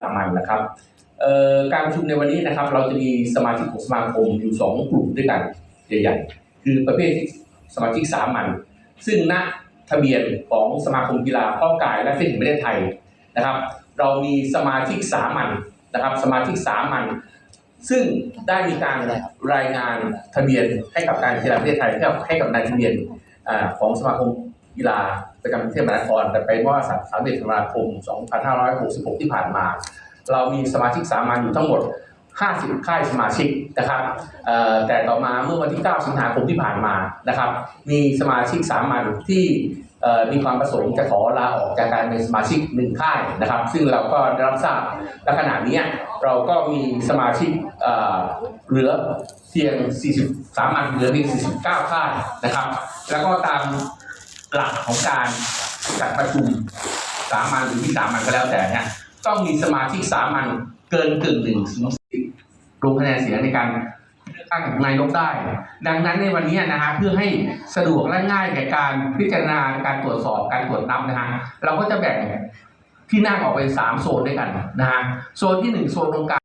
สามัญนะครับเอ่อการประชุมในวันนี้นะครับ เราจะมีสมาชิกของสมาคมอยู่สองกลุ่มด้วยกันใหญ่ๆคือประเภทสมาชิกสามัญซึ่งณทะเบียนของสมาคมกีฬาข้อกายและเส้นแห่งประเทศไทยนะครับ เรามีสมาชิกสามัญนะครับ สมาชิกสามัญซึ่งได้มีการรายงานทะเบียนให้กับการกีฬาประเทศไทยให้กับให้กับนายทะเบียนของสมาคม กีฬาประจำกรุงเทพมหานคร แต่ไปเมื่อสามเดือนธันวาคม 2566 ที่ผ่านมา เรามีสมาชิกสามัญอยู่ทั้งหมด 50 ค่ายสมาชิกนะครับแต่ต่อมาเมื่อวันที่ 9 สิงหาคมที่ผ่านมานะครับ มีสมาชิกสามัญที่มีความประสงค์จะขอลาออกจากการเป็นสมาชิกหนึ่งค่ายนะครับ ซึ่งเราก็ได้รับทราบและขณะนี้เราก็มีสมาชิกเเหลือเพียง40สามัญเหลือเพียง49 ค่ายนะครับ แล้วก็ตาม หลักของการจัดประชุมสามัญหรือที่สามัญก็แล้วแต่เนี่ยต้องมีสมาชิกสามัญเกินกึ่งหนึ่งถึงสิลงคะแนนเสียงในการเลือกตั้งนายกได้ ดังนั้นในวันนี้นะฮะเพื่อให้สะดวกและง่ายแก่การพิจารณาการตรวจสอบการตรวจนับนะฮะเราก็จะแบ่งที่นั่งออกเป็นสามโซนด้วยกันนะฮะโซนที่หนึ่งโซนตรงกลาง